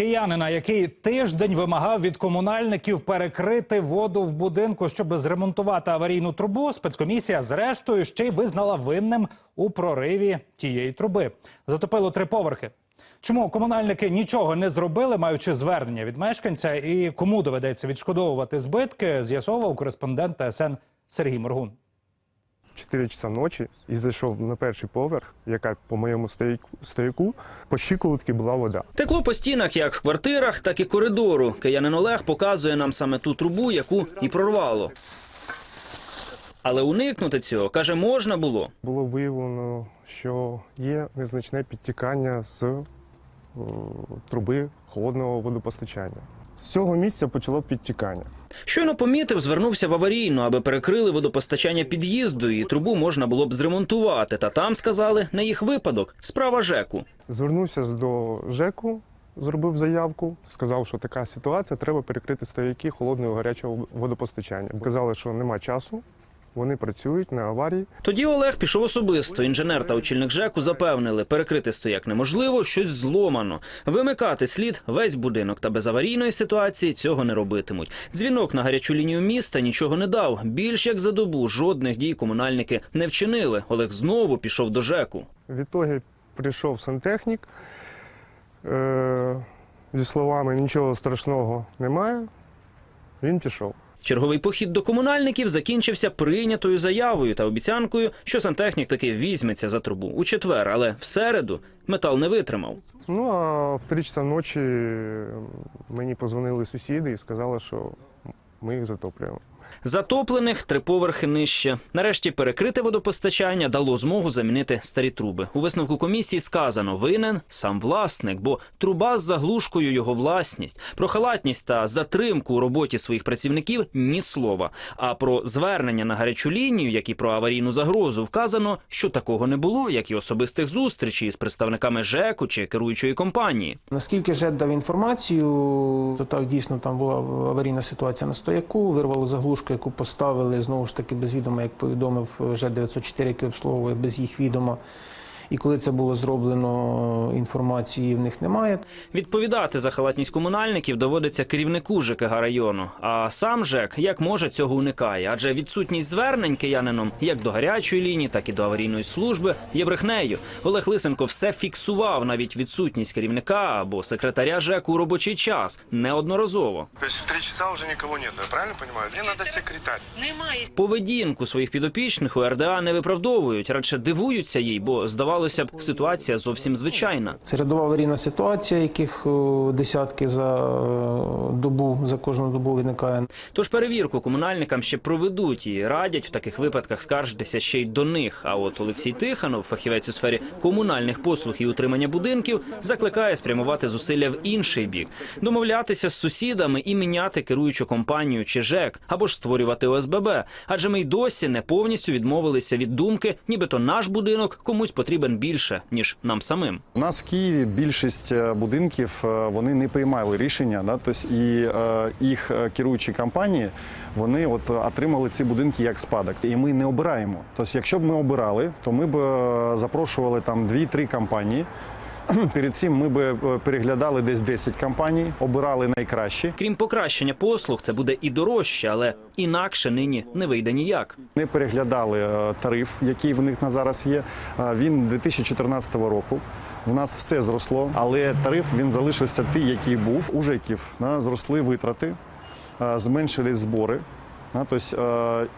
Киянина, який тиждень вимагав від комунальників перекрити воду в будинку, щоб зремонтувати аварійну трубу. Спецкомісія, зрештою, ще й визнала винним у прориві тієї труби. Затопило три поверхи. Чому комунальники нічого не зробили, маючи звернення від мешканця, і кому доведеться відшкодовувати збитки, з'ясовував кореспондент ТСН Сергій Моргун. 4 часа ночі і зайшов на перший поверх, яка по моєму стояку, по щиколотки була вода. Текло по стінах як в квартирах, так і коридору. Киянин Олег показує нам саме ту трубу, яку і прорвало. Але уникнути цього, каже, можна було. Було виявлено, що є незначне підтікання з е, труби холодного водопостачання. З цього місця почало підтікання. Щойно помітив, звернувся в аварійну, аби перекрили водопостачання під'їзду, і трубу можна було б зремонтувати. Та там сказали, на їх випадок, справа ЖЕКу. Звернувся до ЖЕКу, зробив заявку, сказав, що така ситуація, треба перекрити стояки холодного гарячого водопостачання. Сказали, що нема часу, вони працюють на аварії. Тоді Олег пішов особисто. Інженер та очільник ЖЕКу запевнили, перекрити стояк неможливо, щось зломано. Вимикати слід весь будинок, та без аварійної ситуації цього не робитимуть. Дзвінок на гарячу лінію міста нічого не дав. Більш як за добу жодних дій комунальники не вчинили. Олег знову пішов до ЖЕКу. Відтоді прийшов сантехнік е- зі словами нічого страшного немає. Він пішов. Черговий похід до комунальників закінчився прийнятою заявою та обіцянкою, що сантехнік таки візьметься за трубу у четвер, але в середу метал не витримав. Ну а в три часа ночі мені позвонили сусіди і сказали, що ми їх затоплюємо. Затоплених три поверхи нижче. Нарешті перекрите водопостачання дало змогу замінити старі труби. У висновку комісії сказано, винен сам власник, бо труба з заглушкою його власність. Про халатність та затримку у роботі своїх працівників ні слова. А про звернення на гарячу лінію, як і про аварійну загрозу, вказано, що такого не було, як і особистих зустрічей з представниками ЖЕКу чи керуючої компанії. Наскільки ЖЕД дав інформацію, то так дійсно там була аварійна ситуація на стояку, вирвало заглушку, яку поставили знову ж таки без відома, як повідомив ЖЕД 904, який обслуговує без їх відома. І коли це було зроблено, інформації в них немає. Відповідати за халатність комунальників доводиться керівнику ЖКГ району. А сам ЖЕК як може цього уникає, адже відсутність звернень киянином як до гарячої лінії, так і до аварійної служби є брехнею. Олег Лисенко все фіксував навіть відсутність керівника або секретаря ЖЕКу у робочий час неодноразово. То есть в 3 часа уже никого нет, я правильно понимаю? Мне надо секретарь. Немає. Поведінку своїх підопічних у РДА не виправдовують, радше дивуються їй, бо здавалося б, ситуація зовсім звичайна. Це рядова аварійна ситуація, яких десятки за е, добу, за кожну добу виникає. Тож перевірку комунальникам ще проведуть і радять в таких випадках скаржитися ще й до них. А от Олексій Тиханов, фахівець у сфері комунальних послуг і утримання будинків, закликає спрямувати зусилля в інший бік, домовлятися з сусідами і міняти керуючу компанію чи ЖЕК, або ж створювати ОСББ. Адже ми й досі не повністю відмовилися від думки, нібито наш будинок комусь потрібен більше ніж нам самим. У нас в Києві більшість е, будинків е, вони не приймали рішення, да, тобто і е, їх керуючі компанії вони от отримали ці будинки як спадок. І ми не обираємо. Тобто, якщо б ми обирали, то ми б запрошували там 2-3 компанії. Перед цим ми б е, переглядали десь 10 компаній, обирали найкращі. Крім покращення послуг, це буде і дорожче, але інакше нині не вийде ніяк. Не переглядали е, тариф, який в них на зараз є. Е, Він 2014 року. В нас все зросло, але тариф він залишився той, який був. У ЖЕКів зросли витрати, зменшились збори. Да, тобто,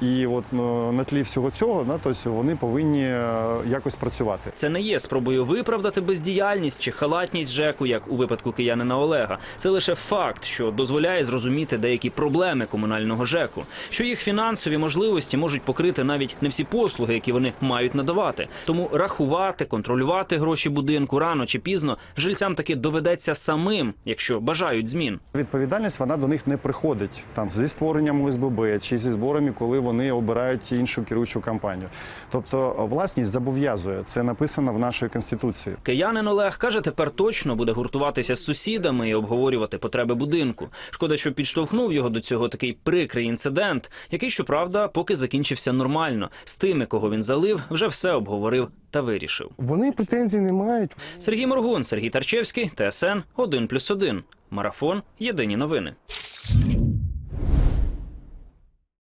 е, і от ну, на тлі всього цього да, тобто, вони повинні е, якось працювати. Це не є спробою виправдати бездіяльність чи халатність ЖЕКу, як у випадку киянина Олега. Це лише факт, що дозволяє зрозуміти деякі проблеми комунального ЖЕКу, що їх фінансові можливості можуть покрити навіть не всі послуги, які вони мають надавати. Тому рахувати, контролювати гроші будинку рано чи пізно жильцям таки доведеться самим, якщо бажають змін. Відповідальність вона до них не приходить там зі створенням ОСББ чи зі зборами, коли вони обирають іншу керуючу компанію. Тобто е, власність зобов'язує. Це написано в нашій конституції. Киянин Олег каже, тепер точно буде гуртуватися з сусідами і обговорювати потреби будинку. Шкода, що підштовхнув його до цього такий прикрий інцидент, який, щоправда, поки закінчився нормально. З тими, кого він залив, вже все обговорив та вирішив. Вони претензій не мають. Сергій Моргун, Сергій Тарчевський, ТСН 1+,1. Марафон. Єдині новини.